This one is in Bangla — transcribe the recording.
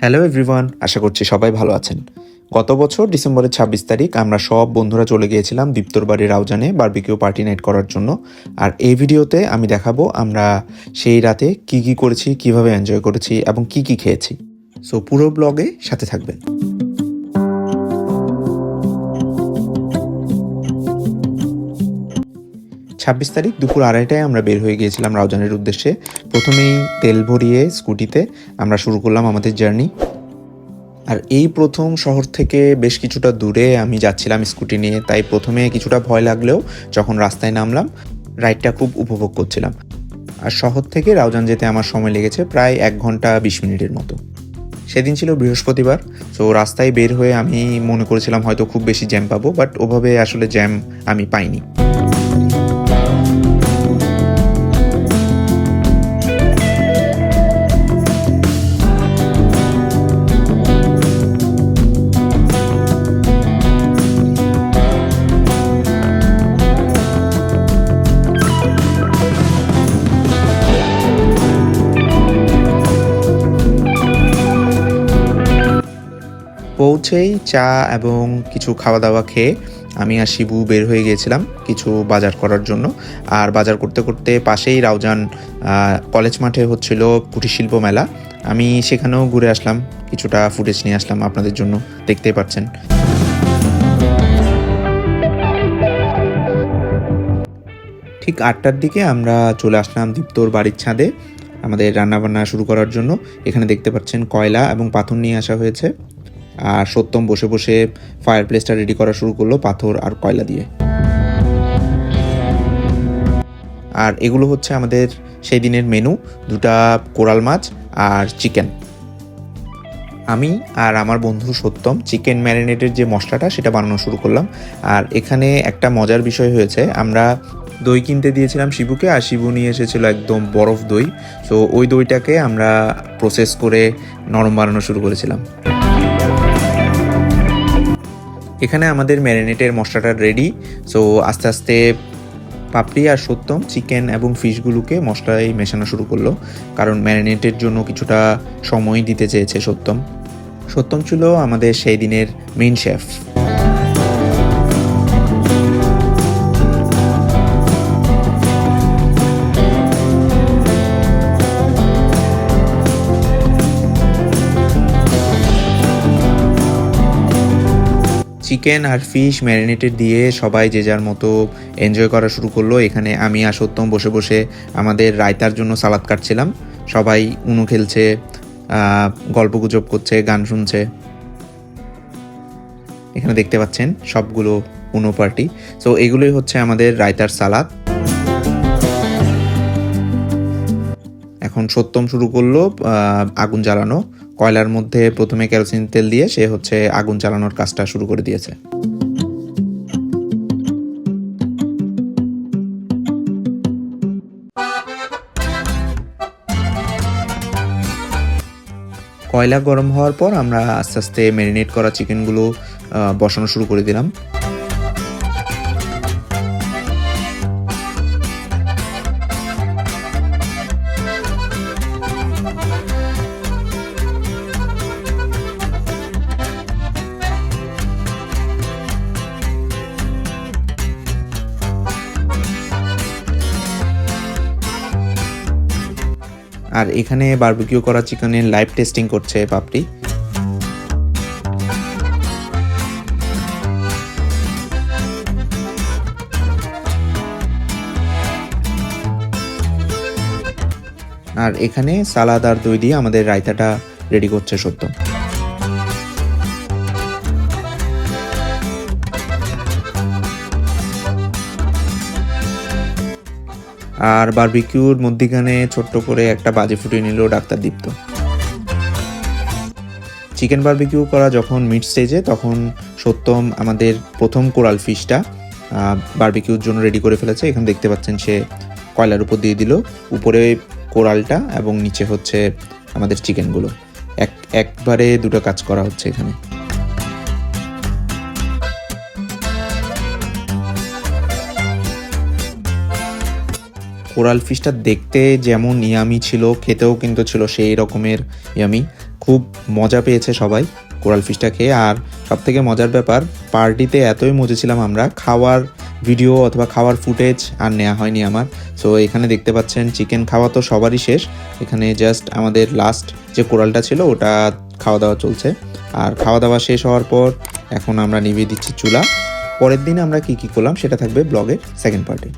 হ্যালো এভরিওয়ান আশা করছি সবাই ভালো আছেন। গত বছর ডিসেম্বরের ছাব্বিশ তারিখ আমরা সব বন্ধুরা চলে গিয়েছিলাম দীপ্তর বাড়ির রাউজানে বার্বিকিউ পার্টি নাইট করার জন্য। আর এই ভিডিওতে আমি দেখাবো আমরা সেই রাতে কি কি করেছি, কীভাবে এনজয় করেছি এবং কি কি খেয়েছি। সো পুরো ব্লগে সাথে থাকবেন। ছাব্বিশ তারিখ দুপুর আড়াইটায় আমরা বের হয়ে গিয়েছিলাম রাউজানের উদ্দেশ্যে। প্রথমেই তেল ভরিয়ে স্কুটিতে আমরা শুরু করলাম আমাদের জার্নি। আর এই প্রথম শহর থেকে বেশ কিছুটা দূরে আমি যাচ্ছিলাম স্কুটি নিয়ে, তাই প্রথমে কিছুটা ভয় লাগলেও যখন রাস্তায় নামলাম, রাইডটা খুব উপভোগ করছিলাম। আর শহর থেকে রাউজান যেতে আমার সময় লেগেছে প্রায় এক ঘণ্টা বিশ মিনিটের মতো। সেদিন ছিল বৃহস্পতিবার, তো রাস্তায় বের হয়ে আমি মনে করেছিলাম হয়তো খুব বেশি জ্যাম পাবো, বাট ওভাবে আসলে জ্যাম আমি পাইনি। পৌঁছেই চা এবং কিছু খাওয়া দাওয়া খেয়ে আমি আর শিবু বের হয়ে গিয়েছিলাম কিছু বাজার করার জন্য। আর বাজার করতে করতে পাশেই রাউজান কলেজ মাঠে হচ্ছিল কুটির শিল্প মেলা। আমি সেখানেও ঘুরে আসলাম, কিছুটা ফুটেজ নিয়ে আসলাম আপনাদের জন্য, দেখতেই পাচ্ছেন। ঠিক আটটার দিকে আমরা চলে আসলাম দীপ্তর বাড়ির ছাদে, আমাদের রান্নাবান্না শুরু করার জন্য। এখানে দেখতে পাচ্ছেন কয়লা এবং পাথর নিয়ে আসা হয়েছে। আর সত্যম বসে বসে ফায়ার প্লেসটা রেডি করা শুরু করল পাথর আর কয়লা দিয়ে। আর এগুলো হচ্ছে আমাদের সেই দিনের মেনু দুটা কোরাল মাছ আর চিকেন আমি আর আমার বন্ধু সত্যম চিকেন ম্যারিনেটের যে মশলাটা সেটা বানানো শুরু করলাম। আর এখানে একটা মজার বিষয় হয়েছে, আমরা দই কিনতে দিয়েছিলাম শিবুকে আর শিবু নিয়ে এসেছিল একদম বরফ দই। তো ওই দইটাকে আমরা প্রসেস করে নরম বানানো শুরু করেছিলাম। এখানে আমাদের ম্যারিনেটের মশলাটা রেডি সো আস্তে আস্তে পাপড়ি আর সত্যম চিকেন এবং ফিশগুলোকে মশলায় মেশানো শুরু করল। কারণ ম্যারিনেটের জন্য কিছুটা সময় দিতে চেয়েছে সত্যম সত্যম ছিল আমাদের সেই দিনের মেইন শেফ চিকেন আর ফিশ ম্যারিনেটেড দিয়ে সবাই যে যার মতো এনজয় করা শুরু করল। এখানে আমি আর সত্যম বসে বসে আমাদের রায়তার জন্য সালাদ কাটছিলাম। সবাই উনু খেলছে গল্পগুজব করছে, গান শুনছে। এখানে দেখতে পাচ্ছেন সবগুলো উনো পার্টি। সো এগুলোই হচ্ছে আমাদের রায়তার সালাদ। এখন সত্যম শুরু করল আগুন জ্বালানো। কয়লার মধ্যে প্রথমে কেরোসিন তেল দিয়ে সে হচ্ছে আগুন জ্বালানোর কাজটা শুরু করে দিয়েছে। কয়লা গরম হওয়ার পর আমরা আস্তে আস্তে ম্যারিনেট করা চিকেনগুলো বসানো শুরু করে দিলাম। আর এখানে বারবিকিউ করা চিকেনের লাইভ টেস্টিং করছে পাপড়ি আর এখানে সালাদ আর দই দিয়ে আমাদের রায়তাটা রেডি করছে সত্য আর বারবিকিউর মধ্যিখানে ছোট্ট করে একটা বাজে ফুটিয়ে নিল ডাক্তার দীপ্ত। চিকেন বারবিকিউ করা যখন মিড স্টেজে তখন সত্যম আমাদের প্রথম কোরাল ফিশটা বারবিকিউর জন্য রেডি করে ফেলেছে। এখানে দেখতে পাচ্ছেন সে কয়লার উপর দিয়ে দিল। উপরে কোরালটা এবং নিচে হচ্ছে আমাদের চিকেনগুলো এক, একবারে দুটো কাজ করা হচ্ছে এখানে। কোরাল ফিশটা দেখতে যেমন ইয়ামি ছিল, খেতেও কিন্তু ছিল সেই রকমের ইয়ামি। খুব মজা পেয়েছে সবাই কোরাল ফিশটা খেয়ে। আর সব থেকে মজার ব্যাপার, পার্টিতে এতই মজেছিলাম আমরা, খাওয়ার ভিডিও অথবা খাওয়ার ফুটেজ আর নেওয়া হয়নি আমার। সো এখানে দেখতে পাচ্ছেন, চিকেন খাওয়া তো সবারই শেষ। এখানে জাস্ট আমাদের লাস্ট যে কোরালটা ছিল, ওটা খাওয়া দাওয়া চলছে। আর খাওয়া দাওয়া শেষ হওয়ার পর এখন আমরা নিভিয়ে দিচ্ছি চুলা। পরের দিন আমরা কি কি করলাম, সেটা থাকবে ব্লগের সেকেন্ড পার্টে